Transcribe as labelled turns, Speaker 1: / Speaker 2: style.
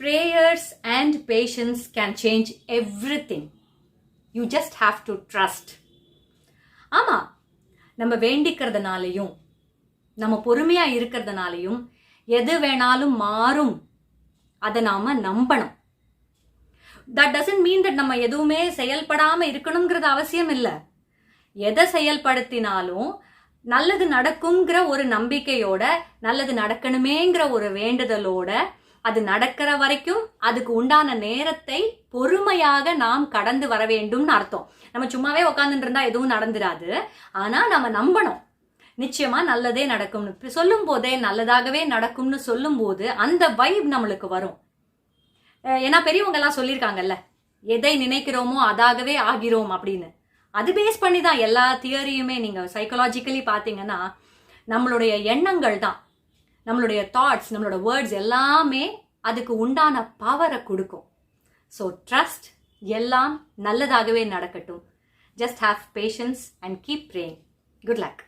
Speaker 1: prayers and patience can change everything. You just have to trust. ஆமா நம்ம வேண்டிக்கிறதுனாலையும் நம்ம பொறுமையா இருக்கிறதுனாலையும் எது வேணாலும் மாறும் அதை நாம நம்பணும் தட் டசன்ட் மீன் தட் நம்ம எதுவுமே செயல்படாம இருக்கணுங்கிறது அவசியம் இல்லை எதை செயல்படுத்தினாலும் நல்லது நடக்குங்கிற ஒரு நம்பிக்கையோட நல்லது நடக்கணுமேங்கிற ஒரு வேண்டுதலோட அது நடக்கிற வரைக்கும் அதுக்கு உண்டான நேரத்தை பொறுமையாக நாம் கடந்து வர வேண்டும்னு அர்த்தம். நம்ம சும்மாவே உட்காந்துட்டு இருந்தா எதுவும் நடந்துராது. ஆனா நம்ம நம்பணும். நிச்சயமா நல்லதே நடக்கும்னு. சொல்லும் போதே நல்லதாகவே நடக்கும்னு சொல்லும் போது அந்த வைப் நம்மளுக்கு வரும். ஏன்னா பெரியவங்க எல்லாம் சொல்லியிருக்காங்கல்ல எதை நினைக்கிறோமோ அதாகவே ஆகிறோம் அப்படின்னு. அது பேஸ் பண்ணி தான் எல்லா தியரியுமே நீங்க சைக்கலாஜிக்கலி பார்த்தீங்கன்னா நம்மளுடைய எண்ணங்கள் தான் நம்மளுடைய தாட்ஸ் நம்மளோட வேர்ட்ஸ் எல்லாமே அதுக்கு உண்டான பவரை கொடுக்கும். ஸோ ட்ரஸ்ட் எல்லாம் நல்லதாகவே நடக்கட்டும். Just have patience and keep praying good luck